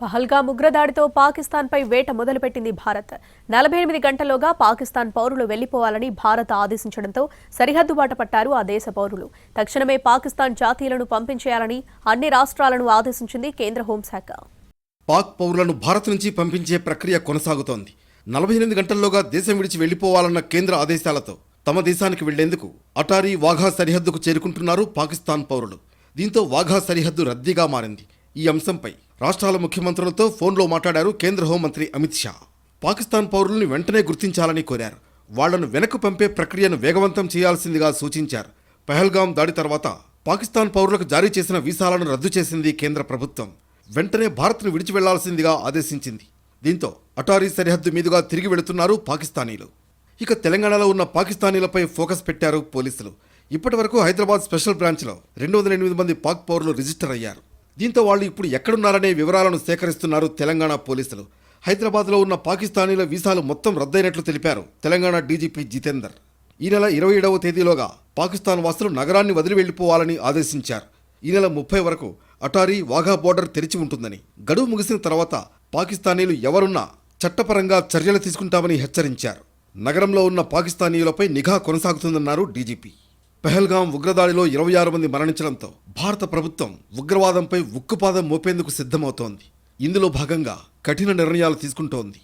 పహల్గా ఉగ్రదాడితో పాకిస్తాన్పై వేట మొదలుపెట్టింది భారత్. నలభై ఎనిమిది గంటల్లోగా పాకిస్తాన్ పౌరులు వెళ్ళిపోవాలని భారత్ ఆదేశించడంతో సరిహద్దు బాట పట్టారు ఆ దేశ పౌరులు. తక్షణమే పాకిస్తాన్ జాతీయులను పంపించేయాలని అన్ని రాష్ట్రాలను ఆదేశించింది కేంద్ర హోంశాఖ. పాక్ పౌరులను భారత్ నుంచి పంపించే ప్రక్రియ కొనసాగుతోంది. నలభై ఎనిమిది గంటల్లోగా దేశం విడిచి వెళ్ళిపోవాలన్న కేంద్ర ఆదేశాలతో తమ దేశానికి వెళ్ళేందుకు అటారీ వాఘా సరిహద్దుకు చేరుకుంటున్నారు పాకిస్తాన్ పౌరులు. దీంతో వాఘా సరిహద్దు రద్దీగా మారింది. ఈ అంశంపై రాష్ట్రాల ముఖ్యమంత్రులతో ఫోన్లో మాట్లాడారు కేంద్ర హోంమంత్రి అమిత్ షా. పాకిస్తాన్ పౌరుల్ని వెంటనే గుర్తించాలని కోరారు. వాళ్ళను వెనక్కు పంపే ప్రక్రియను వేగవంతం చేయాల్సిందిగా సూచించారు. పహల్గాం దాడి తర్వాత పాకిస్తాన్ పౌరులకు జారీ చేసిన వీసాలను రద్దు చేసింది కేంద్ర ప్రభుత్వం. వెంటనే భారత్ను విడిచి వెళ్ళాల్సిందిగా ఆదేశించింది. దీంతో అటారీ సరిహద్దు మీదుగా తిరిగి వెళుతున్నారు పాకిస్తానీలు. ఇక తెలంగాణలో ఉన్న పాకిస్తానీలపై ఫోకస్ పెట్టారు పోలీసులు. ఇప్పటి వరకు హైదరాబాద్ స్పెషల్ బ్రాంచ్లో రెండు వందల ఎనిమిది మంది పాక్ పౌరులు రిజిస్టర్ అయ్యారు. దీంతో వాళ్ళు ఇప్పుడు ఎక్కడున్నారనే వివరాలను సేకరిస్తున్నారు తెలంగాణ పోలీసులు. హైదరాబాద్లో ఉన్న పాకిస్తానీల వీసాలు మొత్తం రద్దయినట్లు తెలిపారు తెలంగాణ డీజీపీ జితేందర్. ఈ నెల ఇరవై ఏడవ తేదీలోగా పాకిస్తాన్ వాసులు నగరాన్ని వదిలి వెళ్ళిపోవాలని ఆదేశించారు. ఈ నెల ముప్పై వరకు అటారీ వాఘా బోర్డర్ తెరిచి ఉంటుందని గడువు ముగిసిన తర్వాత పాకిస్తానీలు ఎవరున్నా చట్టపరంగా చర్యలు తీసుకుంటామని హెచ్చరించారు. నగరంలో ఉన్న పాకిస్తానీయులపై నిఘా కొనసాగుతుందన్నారు డీజీపీ. పెహల్గాం ఉగ్రదాడిలో ఇరవై ఆరు మంది మరణించడంతో భారత ప్రభుత్వం ఉగ్రవాదంపై ఉక్కుపాదం మోపేందుకు సిద్ధమవుతోంది. ఇందులో భాగంగా కఠిన నిర్ణయాలు తీసుకుంటోంది.